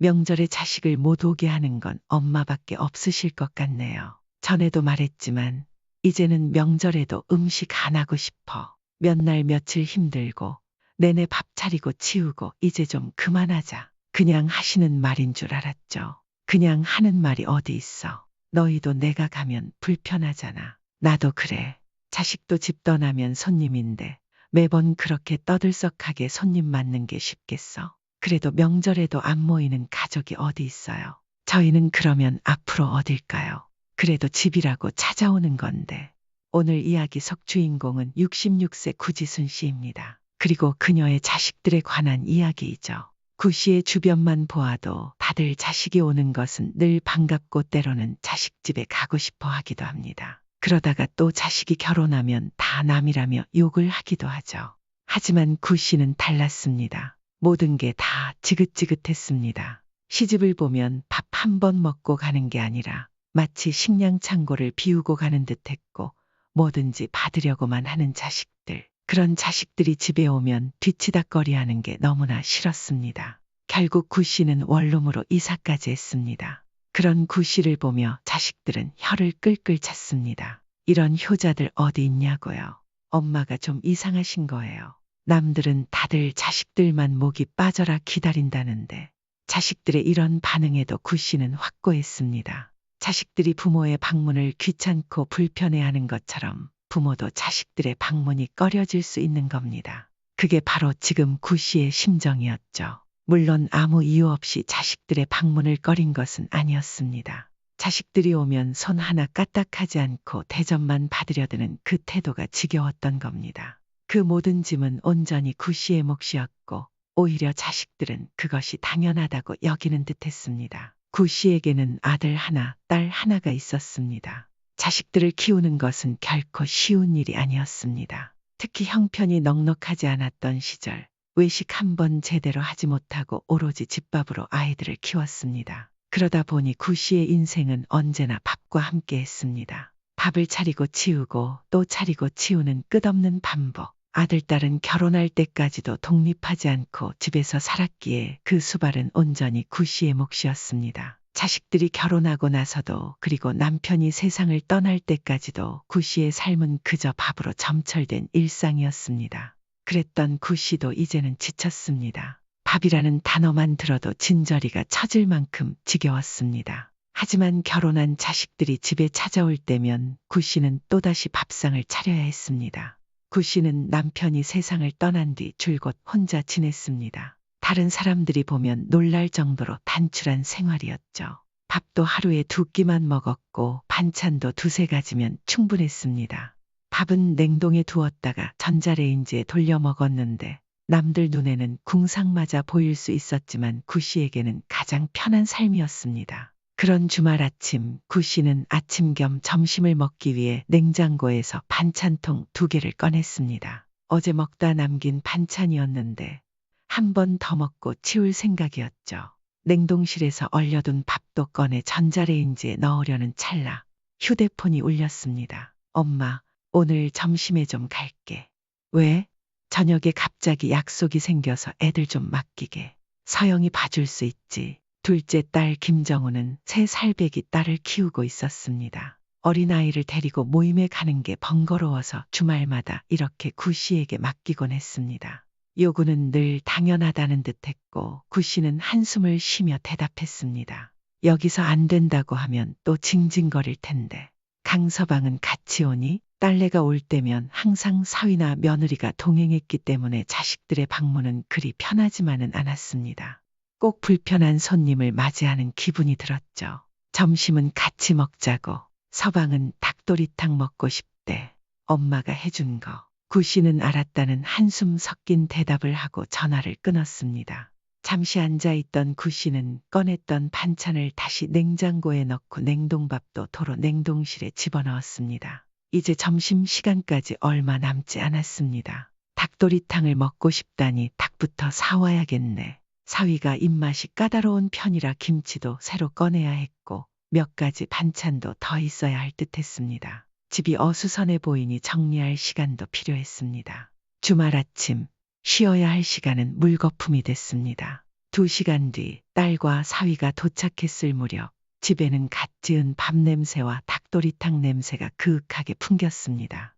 명절에 자식을 못 오게 하는 건 엄마밖에 없으실 것 같네요. 전에도 말했지만 이제는 명절에도 음식 안 하고 싶어. 몇 날 며칠 힘들고 내내 밥 차리고 치우고 이제 좀 그만하자. 그냥 하시는 말인 줄 알았죠. 그냥 하는 말이 어디 있어. 너희도 내가 가면 불편하잖아. 나도 그래. 자식도 집 떠나면 손님인데 매번 그렇게 떠들썩하게 손님 맞는 게 쉽겠어. 그래도 명절에도 안 모이는 가족이 어디 있어요. 저희는 그러면 앞으로 어딜까요? 그래도 집이라고 찾아오는 건데. 오늘 이야기 속 주인공은 66세 구지순 씨입니다. 그리고 그녀의 자식들에 관한 이야기이죠. 구 씨의 주변만 보아도 다들 자식이 오는 것은 늘 반갑고 때로는 자식 집에 가고 싶어 하기도 합니다. 그러다가 또 자식이 결혼하면 다 남이라며 욕을 하기도 하죠. 하지만 구 씨는 달랐습니다. 모든 게 다 지긋지긋했습니다. 시집을 보면 밥 한 번 먹고 가는 게 아니라 마치 식량 창고를 비우고 가는 듯 했고 뭐든지 받으려고만 하는 자식들. 그런 자식들이 집에 오면 뒤치다거리 하는 게 너무나 싫었습니다. 결국 구 씨는 원룸으로 이사까지 했습니다. 그런 구 씨를 보며 자식들은 혀를 끌끌 찼습니다. 이런 효자들 어디 있냐고요. 엄마가 좀 이상하신 거예요. 남들은 다들 자식들만 목이 빠져라 기다린다는데 자식들의 이런 반응에도 구 씨는 확고했습니다. 자식들이 부모의 방문을 귀찮고 불편해하는 것처럼 부모도 자식들의 방문이 꺼려질 수 있는 겁니다. 그게 바로 지금 구 씨의 심정이었죠. 물론 아무 이유 없이 자식들의 방문을 꺼린 것은 아니었습니다. 자식들이 오면 손 하나 까딱하지 않고 대접만 받으려 드는 그 태도가 지겨웠던 겁니다. 그 모든 짐은 온전히 구 씨의 몫이었고 오히려 자식들은 그것이 당연하다고 여기는 듯 했습니다. 구 씨에게는 아들 하나, 딸 하나가 있었습니다. 자식들을 키우는 것은 결코 쉬운 일이 아니었습니다. 특히 형편이 넉넉하지 않았던 시절 외식 한 번 제대로 하지 못하고 오로지 집밥으로 아이들을 키웠습니다. 그러다 보니 구 씨의 인생은 언제나 밥과 함께 했습니다. 밥을 차리고 치우고 또 차리고 치우는 끝없는 반복. 아들, 딸은 결혼할 때까지도 독립하지 않고 집에서 살았기에 그 수발은 온전히 구 씨의 몫이었습니다. 자식들이 결혼하고 나서도 그리고 남편이 세상을 떠날 때까지도 구 씨의 삶은 그저 밥으로 점철된 일상이었습니다. 그랬던 구 씨도 이제는 지쳤습니다. 밥이라는 단어만 들어도 진저리가 처질 만큼 지겨웠습니다. 하지만 결혼한 자식들이 집에 찾아올 때면 구 씨는 또다시 밥상을 차려야 했습니다. 구 씨는 남편이 세상을 떠난 뒤 줄곧 혼자 지냈습니다. 다른 사람들이 보면 놀랄 정도로 단출한 생활이었죠. 밥도 하루에 두 끼만 먹었고 반찬도 두세 가지면 충분했습니다. 밥은 냉동에 두었다가 전자레인지에 돌려 먹었는데 남들 눈에는 궁상맞아 보일 수 있었지만 구 씨에게는 가장 편한 삶이었습니다. 그런 주말 아침 구 씨는 아침 겸 점심을 먹기 위해 냉장고에서 반찬통 두 개를 꺼냈습니다. 어제 먹다 남긴 반찬이었는데 한 번 더 먹고 치울 생각이었죠. 냉동실에서 얼려둔 밥도 꺼내 전자레인지에 넣으려는 찰나 휴대폰이 울렸습니다. 엄마, 오늘 점심에 좀 갈게. 왜? 저녁에 갑자기 약속이 생겨서 애들 좀 맡기게. 서영이 봐줄 수 있지. 둘째 딸 김정우는 새 살배기 딸을 키우고 있었습니다. 어린아이를 데리고 모임에 가는 게 번거로워서 주말마다 이렇게 구 씨에게 맡기곤 했습니다. 요구는 늘 당연하다는 듯 했고 구 씨는 한숨을 쉬며 대답했습니다. 여기서 안 된다고 하면 또 징징거릴 텐데. 강서방은 같이 오니 딸내가 올 때면 항상 사위나 며느리가 동행했기 때문에 자식들의 방문은 그리 편하지만은 않았습니다. 꼭 불편한 손님을 맞이하는 기분이 들었죠. 점심은 같이 먹자고. 서방은 닭도리탕 먹고 싶대. 엄마가 해준 거. 구씨는 알았다는 한숨 섞인 대답을 하고 전화를 끊었습니다. 잠시 앉아있던 구씨는 꺼냈던 반찬을 다시 냉장고에 넣고 냉동밥도 도로 냉동실에 집어넣었습니다. 이제 점심 시간까지 얼마 남지 않았습니다. 닭도리탕을 먹고 싶다니 닭부터 사와야겠네. 사위가 입맛이 까다로운 편이라 김치도 새로 꺼내야 했고 몇 가지 반찬도 더 있어야 할 듯 했습니다. 집이 어수선해 보이니 정리할 시간도 필요했습니다. 주말 아침 쉬어야 할 시간은 물거품이 됐습니다. 두 시간 뒤 딸과 사위가 도착했을 무렵 집에는 갓 지은 밥 냄새와 닭도리탕 냄새가 그윽하게 풍겼습니다.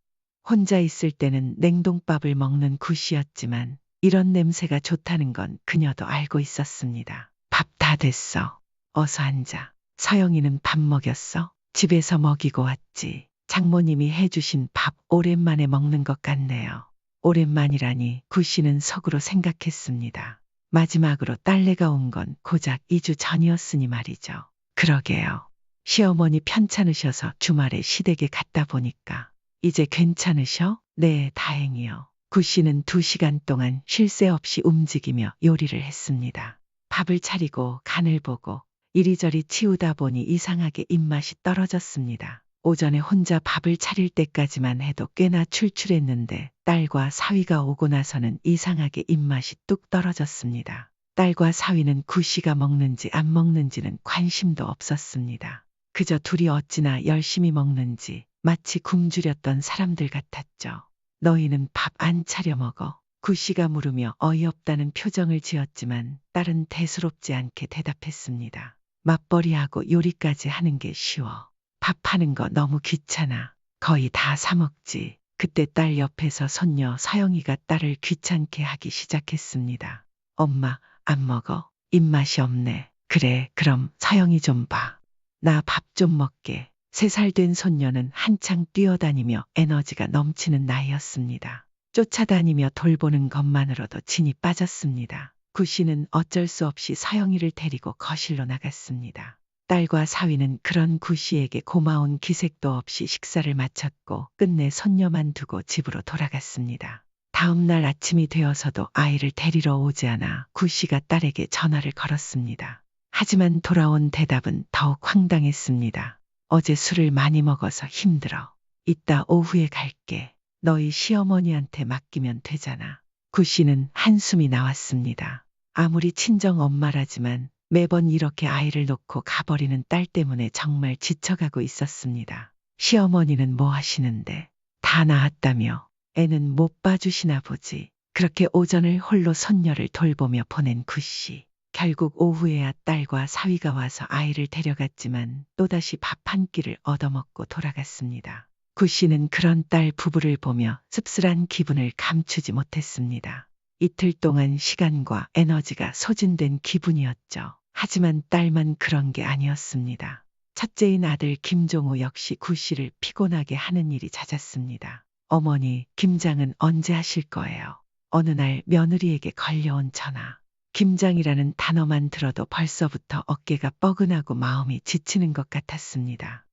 혼자 있을 때는 냉동밥을 먹는 구씨였지만 이런 냄새가 좋다는 건 그녀도 알고 있었습니다. 밥 다 됐어. 어서 앉아. 서영이는 밥 먹였어? 집에서 먹이고 왔지. 장모님이 해주신 밥 오랜만에 먹는 것 같네요. 오랜만이라니 구씨는 속으로 생각했습니다. 마지막으로 딸내가 온 건 고작 2주 전이었으니 말이죠. 그러게요. 시어머니 편찮으셔서 주말에 시댁에 갔다 보니까 이제 괜찮으셔? 네, 다행이요. 구 씨는 두 시간 동안 쉴 새 없이 움직이며 요리를 했습니다. 밥을 차리고 간을 보고 이리저리 치우다 보니 이상하게 입맛이 떨어졌습니다. 오전에 혼자 밥을 차릴 때까지만 해도 꽤나 출출했는데 딸과 사위가 오고 나서는 이상하게 입맛이 뚝 떨어졌습니다. 딸과 사위는 구 씨가 먹는지 안 먹는지는 관심도 없었습니다. 그저 둘이 어찌나 열심히 먹는지 마치 굶주렸던 사람들 같았죠. 너희는 밥 안 차려 먹어. 구씨가 물으며 어이없다는 표정을 지었지만 딸은 대수롭지 않게 대답했습니다. 맞벌이하고 요리까지 하는 게 쉬워. 밥하는 거 너무 귀찮아. 거의 다 사먹지. 그때 딸 옆에서 손녀 서영이가 딸을 귀찮게 하기 시작했습니다. 엄마, 안 먹어. 입맛이 없네. 그래, 그럼 서영이 좀 봐. 나 밥 좀 먹게. 세 살 된 손녀는 한창 뛰어다니며 에너지가 넘치는 나이였습니다. 쫓아다니며 돌보는 것만으로도 진이 빠졌습니다. 구씨는 어쩔 수 없이 서영이를 데리고 거실로 나갔습니다. 딸과 사위는 그런 구씨에게 고마운 기색도 없이 식사를 마쳤고 끝내 손녀만 두고 집으로 돌아갔습니다. 다음 날 아침이 되어서도 아이를 데리러 오지 않아 구씨가 딸에게 전화를 걸었습니다. 하지만 돌아온 대답은 더욱 황당했습니다. 어제 술을 많이 먹어서 힘들어. 이따 오후에 갈게. 너희 시어머니한테 맡기면 되잖아. 구씨는 한숨이 나왔습니다. 아무리 친정 엄마라지만 매번 이렇게 아이를 놓고 가버리는 딸 때문에 정말 지쳐가고 있었습니다. 시어머니는 뭐 하시는데? 다 나았다며 애는 못 봐주시나 보지. 그렇게 오전을 홀로 손녀를 돌보며 보낸 구씨. 결국 오후에야 딸과 사위가 와서 아이를 데려갔지만 또다시 밥 한 끼를 얻어먹고 돌아갔습니다. 구 씨는 그런 딸 부부를 보며 씁쓸한 기분을 감추지 못했습니다. 이틀 동안 시간과 에너지가 소진된 기분이었죠. 하지만 딸만 그런 게 아니었습니다. 첫째인 아들 김종우 역시 구 씨를 피곤하게 하는 일이 잦았습니다. 어머니, 김장은 언제 하실 거예요? 어느 날 며느리에게 걸려온 전화. 김장이라는 단어만 들어도 벌써부터 어깨가 뻐근하고 마음이 지치는 것 같았습니다.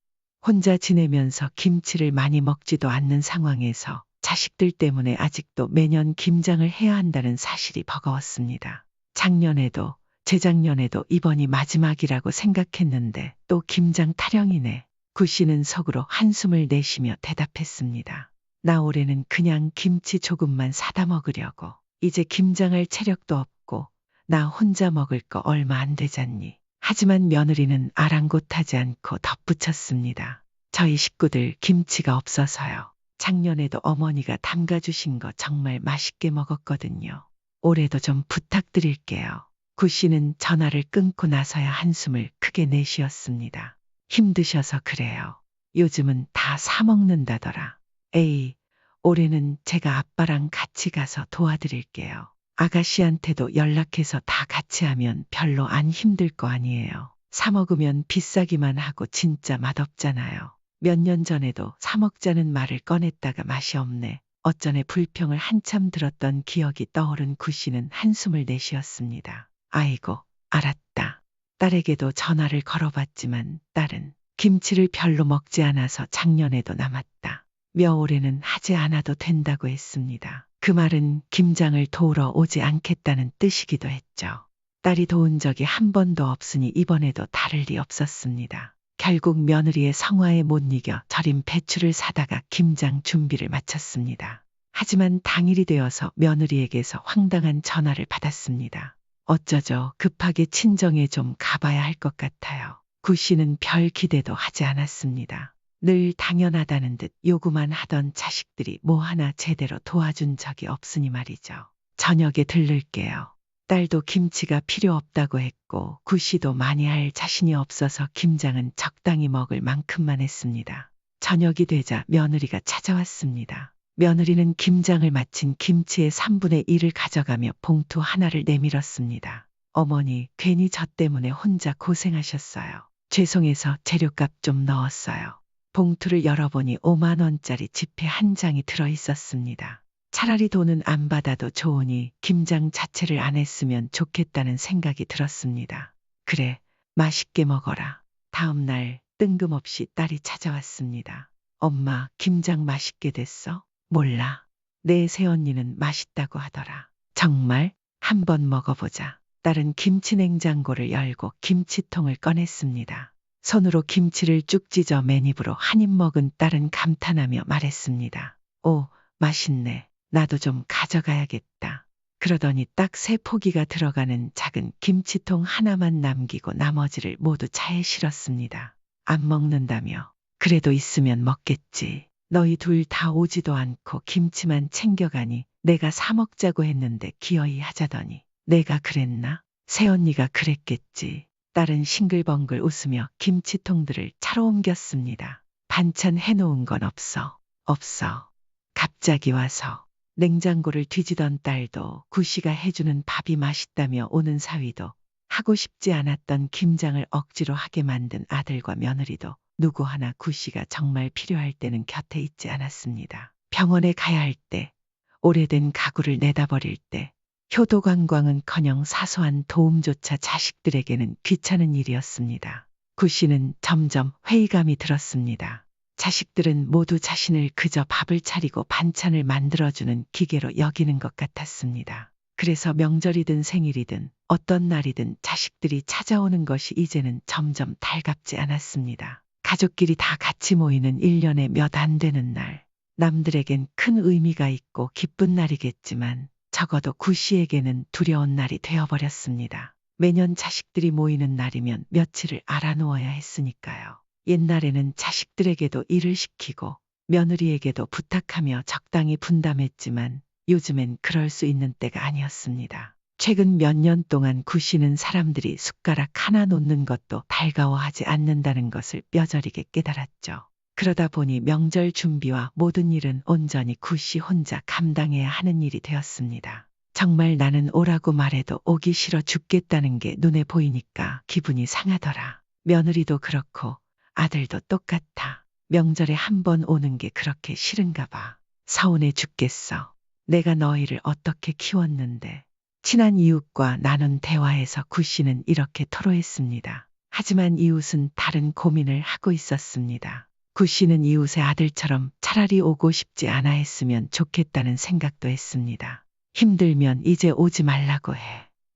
혼자 지내면서 김치를 많이 먹지도 않는 상황에서 자식들 때문에 아직도 매년 김장을 해야 한다는 사실이 버거웠습니다. 작년에도 재작년에도 이번이 마지막이라고 생각했는데 또 김장 타령이네. 구씨는 속으로 한숨을 내쉬며 대답했습니다. 나 올해는 그냥 김치 조금만 사다 먹으려고. 이제 김장할 체력도 없고 나 혼자 먹을 거 얼마 안 되잖니. 하지만 며느리는 아랑곳하지 않고 덧붙였습니다. 저희 식구들 김치가 없어서요. 작년에도 어머니가 담가주신 거 정말 맛있게 먹었거든요. 올해도 좀 부탁드릴게요. 구 씨는 전화를 끊고 나서야 한숨을 크게 내쉬었습니다. 힘드셔서 그래요. 요즘은 다 사먹는다더라. 에이, 올해는 제가 아빠랑 같이 가서 도와드릴게요. 아가씨한테도 연락해서 다 같이 하면 별로 안 힘들 거 아니에요. 사먹으면 비싸기만 하고 진짜 맛없잖아요. 몇 년 전에도 사먹자는 말을 꺼냈다가 맛이 없네. 어전에 불평을 한참 들었던 기억이 떠오른 구씨는 한숨을 내쉬었습니다. 아이고, 알았다. 딸에게도 전화를 걸어봤지만 딸은 김치를 별로 먹지 않아서 작년에도 남았다. 며올에는 하지 않아도 된다고 했습니다. 그 말은 김장을 도우러 오지 않겠다는 뜻이기도 했죠. 딸이 도운 적이 한 번도 없으니 이번에도 다를 리 없었습니다. 결국 며느리의 성화에 못 이겨 절임 배추를 사다가 김장 준비를 마쳤습니다. 하지만 당일이 되어서 며느리에게서 황당한 전화를 받았습니다. 어쩌죠 급하게 친정에 좀 가봐야 할 것 같아요. 구 씨는 별 기대도 하지 않았습니다. 늘 당연하다는 듯 요구만 하던 자식들이 뭐 하나 제대로 도와준 적이 없으니 말이죠. 저녁에 들를게요. 딸도 김치가 필요 없다고 했고 구씨도 많이 할 자신이 없어서 김장은 적당히 먹을 만큼만 했습니다. 저녁이 되자 며느리가 찾아왔습니다. 며느리는 김장을 마친 김치의 3분의 1을 가져가며 봉투 하나를 내밀었습니다. 어머니, 괜히 저 때문에 혼자 고생하셨어요. 죄송해서 재료값 좀 넣었어요. 봉투를 열어보니 5만원짜리 지폐 한 장이 들어 있었습니다. 차라리 돈은 안 받아도 좋으니 김장 자체를 안 했으면 좋겠다는 생각이 들었습니다. 그래, 맛있게 먹어라. 다음 날 뜬금없이 딸이 찾아왔습니다. 엄마, 김장 맛있게 됐어? 몰라. 내 새언니는 맛있다고 하더라. 정말? 한번 먹어보자. 딸은 김치 냉장고를 열고 김치통을 꺼냈습니다. 손으로 김치를 쭉 찢어 맨입으로 한 입 먹은 딸은 감탄하며 말했습니다. 오, 맛있네. 나도 좀 가져가야겠다. 그러더니 딱 세 포기가 들어가는 작은 김치통 하나만 남기고 나머지를 모두 차에 실었습니다. 안 먹는다며. 그래도 있으면 먹겠지. 너희 둘 다 오지도 않고 김치만 챙겨가니 내가 사 먹자고 했는데 기어이 하자더니 내가 그랬나? 새언니가 그랬겠지. 딸은 싱글벙글 웃으며 김치통들을 차로 옮겼습니다. 반찬 해놓은 건 없어. 없어. 갑자기 와서 냉장고를 뒤지던 딸도 구씨가 해주는 밥이 맛있다며 오는 사위도 하고 싶지 않았던 김장을 억지로 하게 만든 아들과 며느리도 누구 하나 구씨가 정말 필요할 때는 곁에 있지 않았습니다. 병원에 가야 할 때, 오래된 가구를 내다 버릴 때, 효도 관광은커녕 사소한 도움조차 자식들에게는 귀찮은 일이었습니다. 구 씨는 점점 회의감이 들었습니다. 자식들은 모두 자신을 그저 밥을 차리고 반찬을 만들어주는 기계로 여기는 것 같았습니다. 그래서 명절이든 생일이든 어떤 날이든 자식들이 찾아오는 것이 이제는 점점 달갑지 않았습니다. 가족끼리 다 같이 모이는 1년에 몇 안 되는 날. 남들에겐 큰 의미가 있고 기쁜 날이겠지만 적어도 구 씨에게는 두려운 날이 되어버렸습니다. 매년 자식들이 모이는 날이면 며칠을 알아놓아야 했으니까요. 옛날에는 자식들에게도 일을 시키고 며느리에게도 부탁하며 적당히 분담했지만 요즘엔 그럴 수 있는 때가 아니었습니다. 최근 몇 년 동안 구씨는 사람들이 숟가락 하나 놓는 것도 달가워하지 않는다는 것을 뼈저리게 깨달았죠. 그러다 보니 명절 준비와 모든 일은 온전히 구씨 혼자 감당해야 하는 일이 되었습니다. 정말 나는 오라고 말해도 오기 싫어 죽겠다는 게 눈에 보이니까 기분이 상하더라. 며느리도 그렇고 아들도 똑같아. 명절에 한 번 오는 게 그렇게 싫은가 봐. 서운해 죽겠어. 내가 너희를 어떻게 키웠는데. 친한 이웃과 나눈 대화에서 구씨는 이렇게 토로했습니다. 하지만 이웃은 다른 고민을 하고 있었습니다. 구 씨는 이웃의 아들처럼 차라리 오고 싶지 않아 했으면 좋겠다는 생각도 했습니다. 힘들면 이제 오지 말라고 해.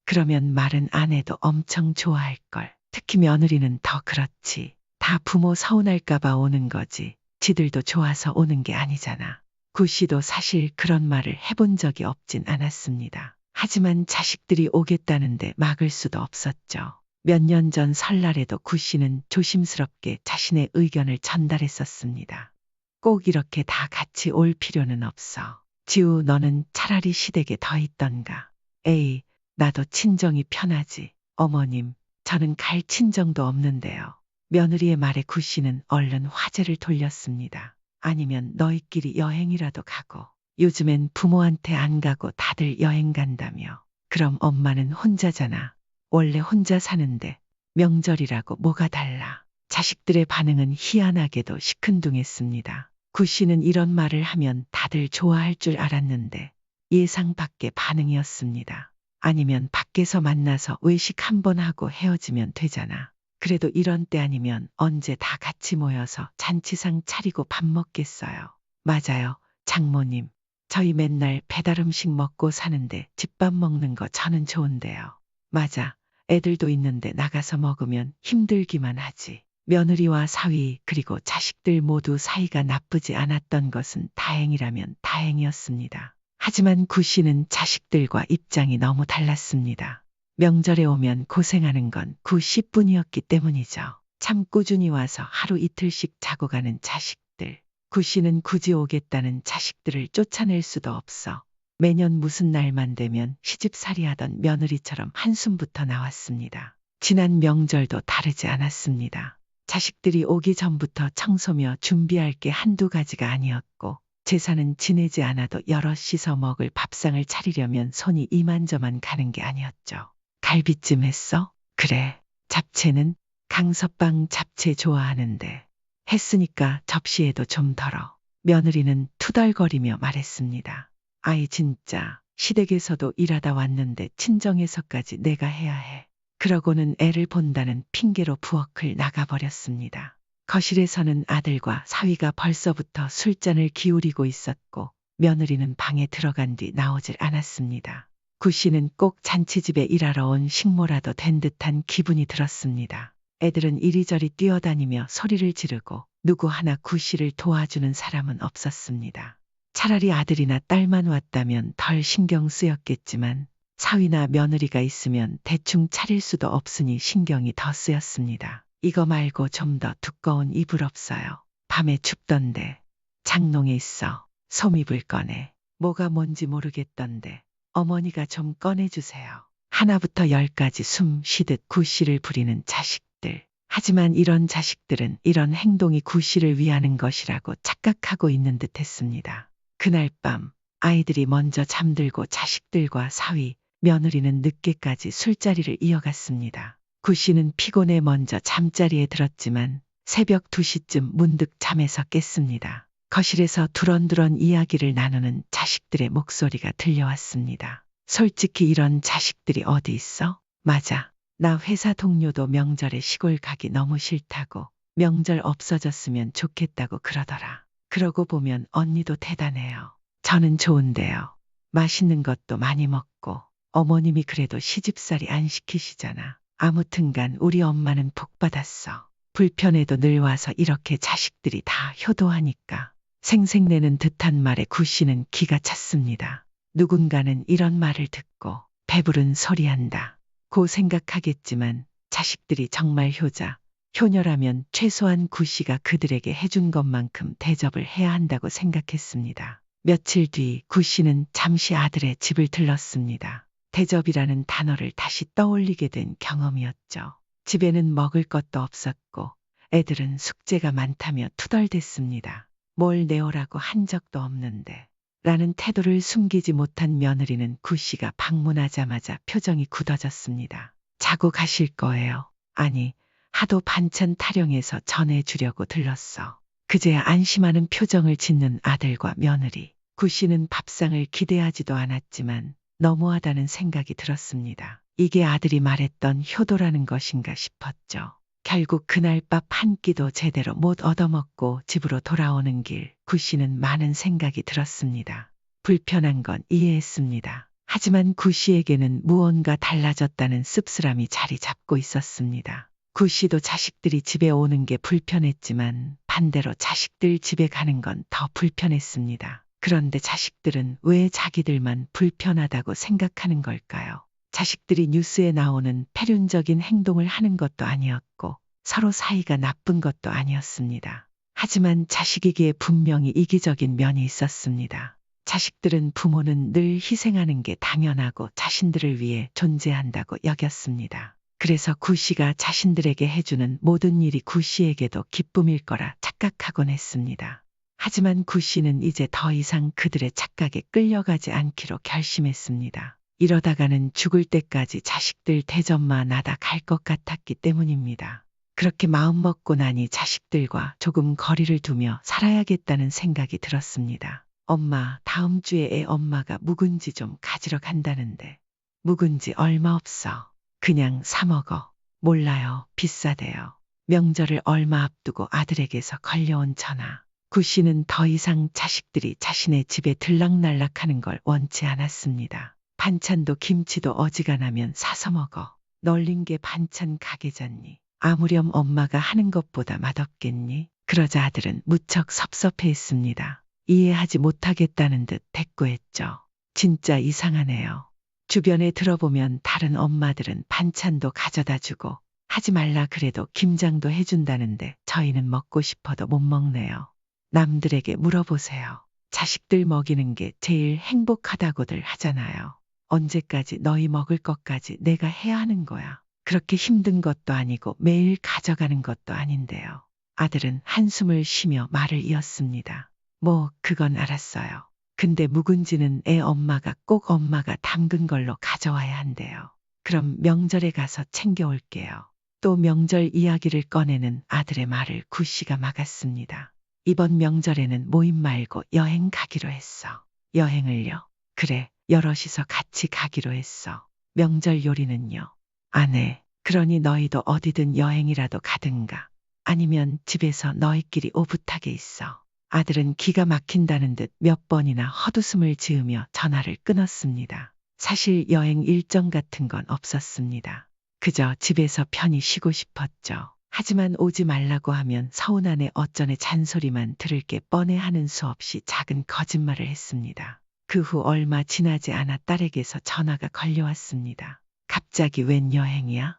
그러면 말은 안 해도 엄청 좋아할걸. 특히 며느리는 더 그렇지. 다 부모 서운할까봐 오는 거지. 지들도 좋아서 오는 게 아니잖아. 구 씨도 사실 그런 말을 해본 적이 없진 않았습니다. 하지만 자식들이 오겠다는데 막을 수도 없었죠. 몇 년 전 설날에도 구 씨는 조심스럽게 자신의 의견을 전달했었습니다. 꼭 이렇게 다 같이 올 필요는 없어. 지우 너는 차라리 시댁에 더 있던가. 에이, 나도 친정이 편하지. 어머님, 저는 갈 친정도 없는데요. 며느리의 말에 구 씨는 얼른 화제를 돌렸습니다. 아니면 너희끼리 여행이라도 가고. 요즘엔 부모한테 안 가고 다들 여행 간다며. 그럼 엄마는 혼자잖아. 원래 혼자 사는데 명절이라고 뭐가 달라. 자식들의 반응은 희한하게도 시큰둥했습니다. 구 씨는 이런 말을 하면 다들 좋아할 줄 알았는데 예상 밖의 반응이었습니다. 아니면 밖에서 만나서 외식 한 번 하고 헤어지면 되잖아. 그래도 이런 때 아니면 언제 다 같이 모여서 잔치상 차리고 밥 먹겠어요. 맞아요, 장모님. 저희 맨날 배달 음식 먹고 사는데 집밥 먹는 거 저는 좋은데요. 맞아. 애들도 있는데 나가서 먹으면 힘들기만 하지. 며느리와 사위 그리고 자식들 모두 사이가 나쁘지 않았던 것은 다행이라면 다행이었습니다. 하지만 구 씨는 자식들과 입장이 너무 달랐습니다. 명절에 오면 고생하는 건 구 씨뿐이었기 때문이죠. 참 꾸준히 와서 하루 이틀씩 자고 가는 자식들. 구 씨는 굳이 오겠다는 자식들을 쫓아낼 수도 없어. 매년 무슨 날만 되면 시집살이 하던 며느리처럼 한숨부터 나왔습니다. 지난 명절도 다르지 않았습니다. 자식들이 오기 전부터 청소며 준비할 게 한두 가지가 아니었고 제사는 지내지 않아도 여럿 씻어 먹을 밥상을 차리려면 손이 이만저만 가는 게 아니었죠. 갈비찜 했어? 그래. 잡채는 강서빵 잡채 좋아하는데 했으니까 접시에도 좀 덜어. 며느리는 투덜거리며 말했습니다. 아이 진짜 시댁에서도 일하다 왔는데 친정에서까지 내가 해야 해. 그러고는 애를 본다는 핑계로 부엌을 나가버렸습니다. 거실에서는 아들과 사위가 벌써부터 술잔을 기울이고 있었고 며느리는 방에 들어간 뒤 나오질 않았습니다. 구 씨는 꼭 잔치집에 일하러 온 식모라도 된 듯한 기분이 들었습니다. 애들은 이리저리 뛰어다니며 소리를 지르고 누구 하나 구 씨를 도와주는 사람은 없었습니다. 차라리 아들이나 딸만 왔다면 덜 신경 쓰였겠지만 사위나 며느리가 있으면 대충 차릴 수도 없으니 신경이 더 쓰였습니다. 이거 말고 좀 더 두꺼운 이불 없어요. 밤에 춥던데. 장롱에 있어. 솜이불 꺼내. 뭐가 뭔지 모르겠던데. 어머니가 좀 꺼내주세요. 하나부터 열까지 숨 쉬듯 구씨를 부리는 자식들. 하지만 이런 자식들은 이런 행동이 구씨를 위하는 것이라고 착각하고 있는 듯 했습니다. 그날 밤 아이들이 먼저 잠들고 자식들과 사위, 며느리는 늦게까지 술자리를 이어갔습니다. 구 씨는 피곤해 먼저 잠자리에 들었지만 새벽 2시쯤 문득 잠에서 깼습니다. 거실에서 두런두런 이야기를 나누는 자식들의 목소리가 들려왔습니다. 솔직히 이런 자식들이 어디 있어? 맞아. 나 회사 동료도 명절에 시골 가기 너무 싫다고 명절 없어졌으면 좋겠다고 그러더라. 그러고 보면 언니도 대단해요. 저는 좋은데요. 맛있는 것도 많이 먹고 어머님이 그래도 시집살이 안 시키시잖아. 아무튼간 우리 엄마는 복 받았어. 불편해도 늘 와서 이렇게 자식들이 다 효도하니까 생색내는 듯한 말에 구씨는 기가 찼습니다. 누군가는 이런 말을 듣고 배부른 소리한다. 고 생각하겠지만 자식들이 정말 효자, 효녀라면 최소한 구씨가 그들에게 해준 것만큼 대접을 해야 한다고 생각했습니다. 며칠 뒤 구씨는 잠시 아들의 집을 들렀습니다. 대접이라는 단어를 다시 떠올리게 된 경험이었죠. 집에는 먹을 것도 없었고 애들은 숙제가 많다며 투덜댔습니다. 뭘 내오라고 한 적도 없는데 라는 태도를 숨기지 못한 며느리는 구씨가 방문하자마자 표정이 굳어졌습니다. 자고 가실 거예요. 아니, 하도 반찬 타령해서 전해주려고 들렀어. 그제야 안심하는 표정을 짓는 아들과 며느리. 구 씨는 밥상을 기대하지도 않았지만 너무하다는 생각이 들었습니다. 이게 아들이 말했던 효도라는 것인가 싶었죠. 결국 그날 밥 한 끼도 제대로 못 얻어먹고 집으로 돌아오는 길 구 씨는 많은 생각이 들었습니다. 불편한 건 이해했습니다. 하지만 구 씨에게는 무언가 달라졌다는 씁쓸함이 자리 잡고 있었습니다. 구씨도 자식들이 집에 오는 게 불편했지만 반대로 자식들 집에 가는 건 더 불편했습니다. 그런데 자식들은 왜 자기들만 불편하다고 생각하는 걸까요? 자식들이 뉴스에 나오는 패륜적인 행동을 하는 것도 아니었고 서로 사이가 나쁜 것도 아니었습니다. 하지만 자식에게 분명히 이기적인 면이 있었습니다. 자식들은 부모는 늘 희생하는 게 당연하고 자신들을 위해 존재한다고 여겼습니다. 그래서 구씨가 자신들에게 해주는 모든 일이 구씨에게도 기쁨일 거라 착각하곤 했습니다. 하지만 구씨는 이제 더 이상 그들의 착각에 끌려가지 않기로 결심했습니다. 이러다가는 죽을 때까지 자식들 대접만 하다 갈 것 같았기 때문입니다. 그렇게 마음먹고 나니 자식들과 조금 거리를 두며 살아야겠다는 생각이 들었습니다. 엄마, 다음 주에 애 엄마가 묵은지 좀 가지러 간다는데. 묵은지 얼마 없어. 그냥 사 먹어. 몰라요. 비싸대요. 명절을 얼마 앞두고 아들에게서 걸려온 전화. 구 씨는 더 이상 자식들이 자신의 집에 들락날락하는 걸 원치 않았습니다. 반찬도 김치도 어지간하면 사서 먹어. 널린 게 반찬 가게잖니. 아무렴 엄마가 하는 것보다 맛없겠니? 그러자 아들은 무척 섭섭해했습니다. 이해하지 못하겠다는 듯 대꾸했죠. 진짜 이상하네요. 주변에 들어보면 다른 엄마들은 반찬도 가져다 주고 하지 말라 그래도 김장도 해준다는데 저희는 먹고 싶어도 못 먹네요. 남들에게 물어보세요. 자식들 먹이는 게 제일 행복하다고들 하잖아요. 언제까지 너희 먹을 것까지 내가 해야 하는 거야. 그렇게 힘든 것도 아니고 매일 가져가는 것도 아닌데요. 아들은 한숨을 쉬며 말을 이었습니다. 뭐, 그건 알았어요. 근데 묵은지는 애 엄마가 꼭 엄마가 담근 걸로 가져와야 한대요. 그럼 명절에 가서 챙겨올게요. 또 명절 이야기를 꺼내는 아들의 말을 구 씨가 막았습니다. 이번 명절에는 모임 말고 여행 가기로 했어. 여행을요? 그래, 여럿이서 같이 가기로 했어. 명절 요리는요? 안 해. 그러니 너희도 어디든 여행이라도 가든가. 아니면 집에서 너희끼리 오붓하게 있어. 아들은 기가 막힌다는 듯 몇 번이나 헛웃음을 지으며 전화를 끊었습니다. 사실 여행 일정 같은 건 없었습니다. 그저 집에서 편히 쉬고 싶었죠. 하지만 오지 말라고 하면 서운하네 어쩌네 잔소리만 들을 게 뻔해 하는 수 없이 작은 거짓말을 했습니다. 그 후 얼마 지나지 않아 딸에게서 전화가 걸려왔습니다. 갑자기 웬 여행이야?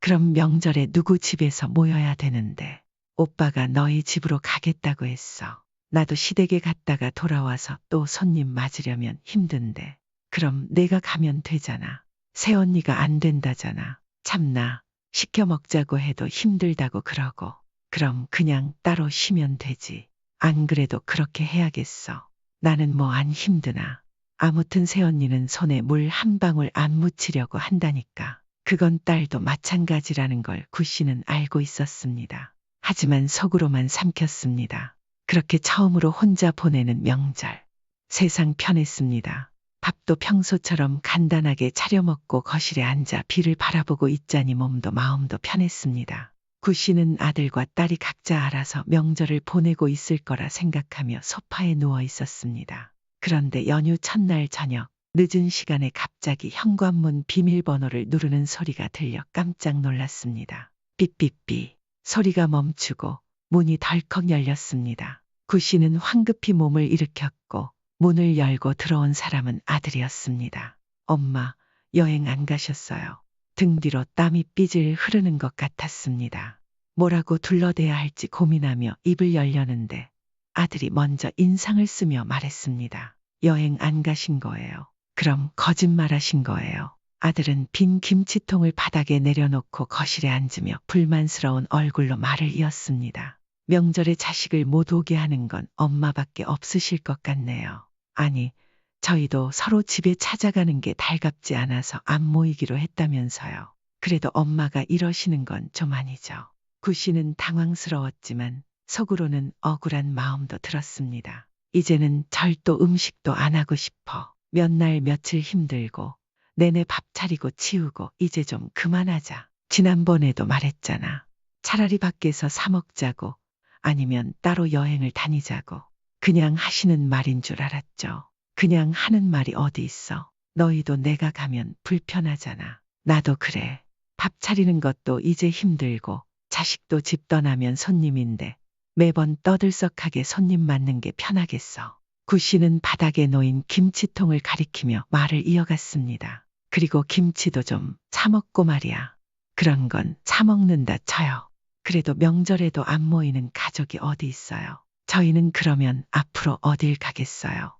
그럼 명절에 누구 집에서 모여야 되는데 오빠가 너희 집으로 가겠다고 했어. 나도 시댁에 갔다가 돌아와서 또 손님 맞으려면 힘든데 그럼 내가 가면 되잖아. 새언니가 안 된다잖아. 참나 시켜 먹자고 해도 힘들다고 그러고 그럼 그냥 따로 쉬면 되지. 안 그래도 그렇게 해야겠어. 나는 뭐 안 힘드나. 아무튼 새언니는 손에 물 한 방울 안 묻히려고 한다니까. 그건 딸도 마찬가지라는 걸 구씨는 알고 있었습니다. 하지만 속으로만 삼켰습니다. 그렇게 처음으로 혼자 보내는 명절. 세상 편했습니다. 밥도 평소처럼 간단하게 차려 먹고 거실에 앉아 비를 바라보고 있자니 몸도 마음도 편했습니다. 구 씨는 아들과 딸이 각자 알아서 명절을 보내고 있을 거라 생각하며 소파에 누워 있었습니다. 그런데 연휴 첫날 저녁 늦은 시간에 갑자기 현관문 비밀번호를 누르는 소리가 들려 깜짝 놀랐습니다. 삐삐삐 소리가 멈추고 문이 덜컥 열렸습니다. 구씨는 황급히 몸을 일으켰고 문을 열고 들어온 사람은 아들이었습니다. 엄마, 여행 안 가셨어요. 등 뒤로 땀이 삐질 흐르는 것 같았습니다. 뭐라고 둘러대야 할지 고민하며 입을 열려는데 아들이 먼저 인상을 쓰며 말했습니다. 여행 안 가신 거예요. 그럼 거짓말 하신 거예요. 아들은 빈 김치통을 바닥에 내려놓고 거실에 앉으며 불만스러운 얼굴로 말을 이었습니다. 명절에 자식을 못 오게 하는 건 엄마밖에 없으실 것 같네요. 아니, 저희도 서로 집에 찾아가는 게 달갑지 않아서 안 모이기로 했다면서요. 그래도 엄마가 이러시는 건 좀 아니죠. 구씨는 당황스러웠지만 속으로는 억울한 마음도 들었습니다. 이제는 절도 음식도 안 하고 싶어. 몇 날 며칠 힘들고 내내 밥 차리고 치우고 이제 좀 그만하자. 지난번에도 말했잖아. 차라리 밖에서 사 먹자고 아니면 따로 여행을 다니자고. 그냥 하시는 말인 줄 알았죠. 그냥 하는 말이 어디 있어. 너희도 내가 가면 불편하잖아. 나도 그래. 밥 차리는 것도 이제 힘들고 자식도 집 떠나면 손님인데 매번 떠들썩하게 손님 맞는 게 편하겠어. 구씨는 바닥에 놓인 김치통을 가리키며 말을 이어갔습니다. 그리고 김치도 좀 사먹고 말이야. 그런 건 사먹는다 쳐요. 그래도 명절에도 안 모이는 가족이 어디 있어요. 저희는 그러면 앞으로 어딜 가겠어요.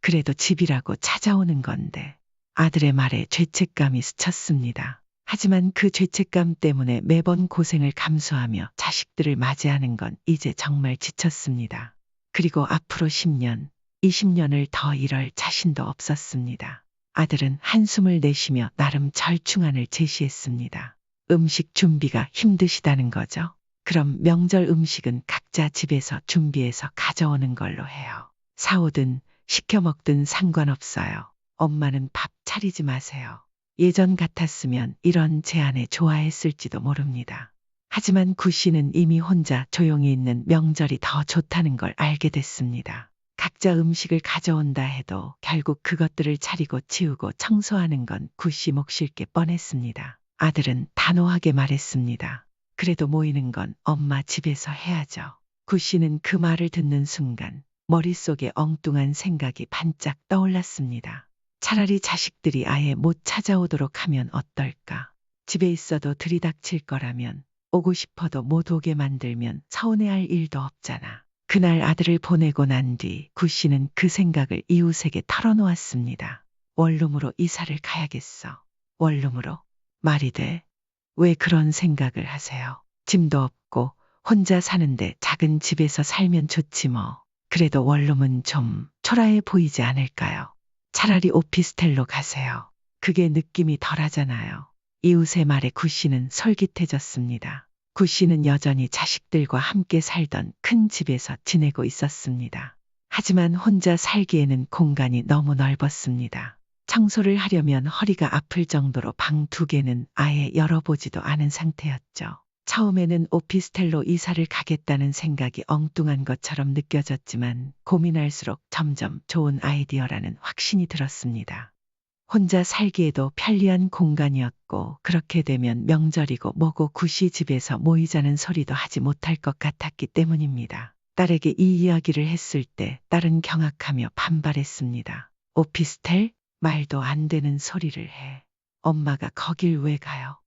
그래도 집이라고 찾아오는 건데 아들의 말에 죄책감이 스쳤습니다. 하지만 그 죄책감 때문에 매번 고생을 감수하며 자식들을 맞이하는 건 이제 정말 지쳤습니다. 그리고 앞으로 10년, 20년을 더 이럴 자신도 없었습니다. 아들은 한숨을 내쉬며 나름 절충안을 제시했습니다. 음식 준비가 힘드시다는 거죠. 그럼 명절 음식은 각자 집에서 준비해서 가져오는 걸로 해요. 사오든 시켜 먹든 상관없어요. 엄마는 밥 차리지 마세요. 예전 같았으면 이런 제안에 좋아했을지도 모릅니다. 하지만 구 씨는 이미 혼자 조용히 있는 명절이 더 좋다는 걸 알게 됐습니다. 각자 음식을 가져온다 해도 결국 그것들을 차리고 치우고 청소하는 건 구 씨 몫일 게 뻔했습니다. 아들은 단호하게 말했습니다. 그래도 모이는 건 엄마 집에서 해야죠. 구 씨는 그 말을 듣는 순간 머릿속에 엉뚱한 생각이 반짝 떠올랐습니다. 차라리 자식들이 아예 못 찾아오도록 하면 어떨까? 집에 있어도 들이닥칠 거라면 오고 싶어도 못 오게 만들면 서운해할 일도 없잖아. 그날 아들을 보내고 난 뒤 구 씨는 그 생각을 이웃에게 털어놓았습니다. 원룸으로 이사를 가야겠어. 원룸으로. 말이 돼. 왜 그런 생각을 하세요? 짐도 없고 혼자 사는데 작은 집에서 살면 좋지 뭐. 그래도 원룸은 좀 초라해 보이지 않을까요? 차라리 오피스텔로 가세요. 그게 느낌이 덜하잖아요. 이웃의 말에 구 씨는 솔깃해졌습니다. 구 씨는 여전히 자식들과 함께 살던 큰 집에서 지내고 있었습니다. 하지만 혼자 살기에는 공간이 너무 넓었습니다. 청소를 하려면 허리가 아플 정도로 방 두 개는 아예 열어보지도 않은 상태였죠. 처음에는 오피스텔로 이사를 가겠다는 생각이 엉뚱한 것처럼 느껴졌지만 고민할수록 점점 좋은 아이디어라는 확신이 들었습니다. 혼자 살기에도 편리한 공간이었고 그렇게 되면 명절이고 뭐고 구시 집에서 모이자는 소리도 하지 못할 것 같았기 때문입니다. 딸에게 이 이야기를 했을 때 딸은 경악하며 반발했습니다. 오피스텔? 말도 안 되는 소리를 해. 엄마가 거길 왜 가요?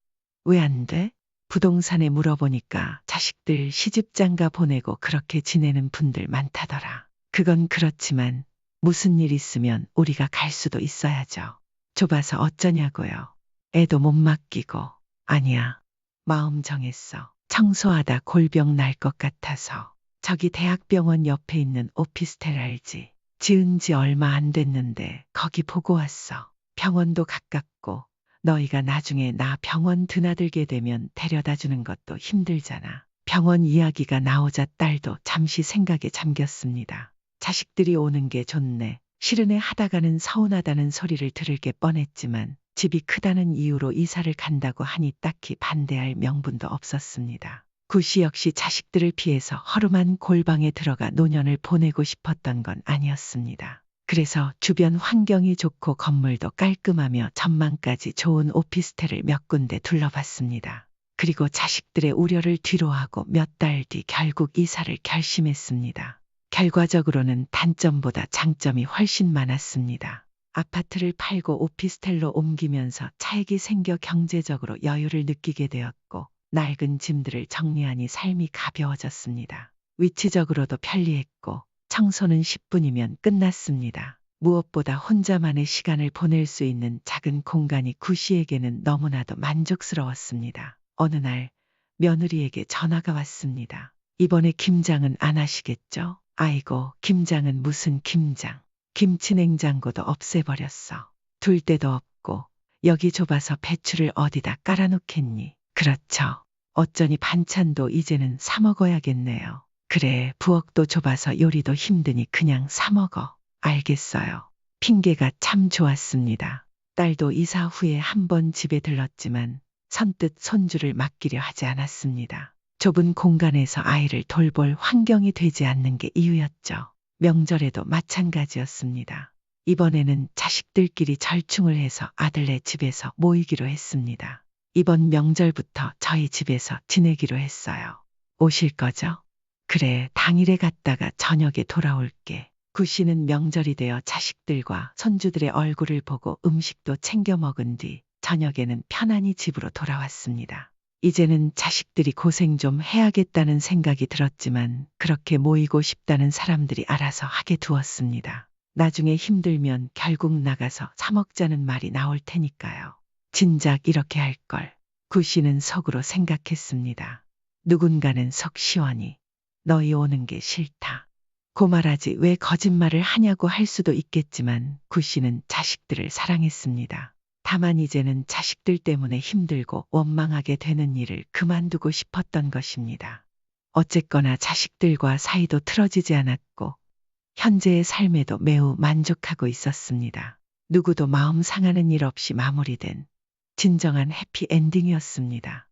왜 안 돼? 부동산에 물어보니까 자식들 시집장가 보내고 그렇게 지내는 분들 많다더라. 그건 그렇지만 무슨 일 있으면 우리가 갈 수도 있어야죠. 좁아서 어쩌냐고요. 애도 못 맡기고. 아니야. 마음 정했어. 청소하다 골병 날 것 같아서. 저기 대학병원 옆에 있는 오피스텔 알지? 지은 지 얼마 안 됐는데 거기 보고 왔어. 병원도 가깝고 너희가 나중에 나 병원 드나들게 되면 데려다 주는 것도 힘들잖아. 병원 이야기가 나오자 딸도 잠시 생각에 잠겼습니다. 자식들이 오는 게 좋네. 실은에 하다가는 서운하다는 소리를 들을 게 뻔했지만 집이 크다는 이유로 이사를 간다고 하니 딱히 반대할 명분도 없었습니다. 구씨 역시 자식들을 피해서 허름한 골방에 들어가 노년을 보내고 싶었던 건 아니었습니다. 그래서 주변 환경이 좋고 건물도 깔끔하며 전망까지 좋은 오피스텔을 몇 군데 둘러봤습니다. 그리고 자식들의 우려를 뒤로하고 몇 달 뒤 결국 이사를 결심했습니다. 결과적으로는 단점보다 장점이 훨씬 많았습니다. 아파트를 팔고 오피스텔로 옮기면서 차익이 생겨 경제적으로 여유를 느끼게 되었고 낡은 짐들을 정리하니 삶이 가벼워졌습니다. 위치적으로도 편리했고 청소는 10분이면 끝났습니다. 무엇보다 혼자만의 시간을 보낼 수 있는 작은 공간이 구씨에게는 너무나도 만족스러웠습니다. 어느 날 며느리에게 전화가 왔습니다. 이번에 김장은 안 하시겠죠? 아이고, 김장은 무슨 김장. 김치 냉장고도 없애버렸어. 둘 데도 없고, 여기 좁아서 배추를 어디다 깔아놓겠니? 그렇죠. 어쩌니 반찬도 이제는 사 먹어야겠네요. 그래, 부엌도 좁아서 요리도 힘드니 그냥 사 먹어. 알겠어요. 핑계가 참 좋았습니다. 딸도 이사 후에 한 번 집에 들렀지만 선뜻 손주를 맡기려 하지 않았습니다. 좁은 공간에서 아이를 돌볼 환경이 되지 않는 게 이유였죠. 명절에도 마찬가지였습니다. 이번에는 자식들끼리 절충을 해서 아들네 집에서 모이기로 했습니다. 이번 명절부터 저희 집에서 지내기로 했어요. 오실 거죠? 그래, 당일에 갔다가 저녁에 돌아올게. 구 씨는 명절이 되어 자식들과 손주들의 얼굴을 보고 음식도 챙겨 먹은 뒤 저녁에는 편안히 집으로 돌아왔습니다. 이제는 자식들이 고생 좀 해야겠다는 생각이 들었지만 그렇게 모이고 싶다는 사람들이 알아서 하게 두었습니다. 나중에 힘들면 결국 나가서 사먹자는 말이 나올 테니까요. 진작 이렇게 할 걸. 구씨는 속으로 생각했습니다. 누군가는 속 시원히 너희 오는 게 싫다. 고말하지 왜 거짓말을 하냐고 할 수도 있겠지만 구씨는 자식들을 사랑했습니다. 다만 이제는 자식들 때문에 힘들고 원망하게 되는 일을 그만두고 싶었던 것입니다. 어쨌거나 자식들과 사이도 틀어지지 않았고 현재의 삶에도 매우 만족하고 있었습니다. 누구도 마음 상하는 일 없이 마무리된 진정한 해피엔딩이었습니다.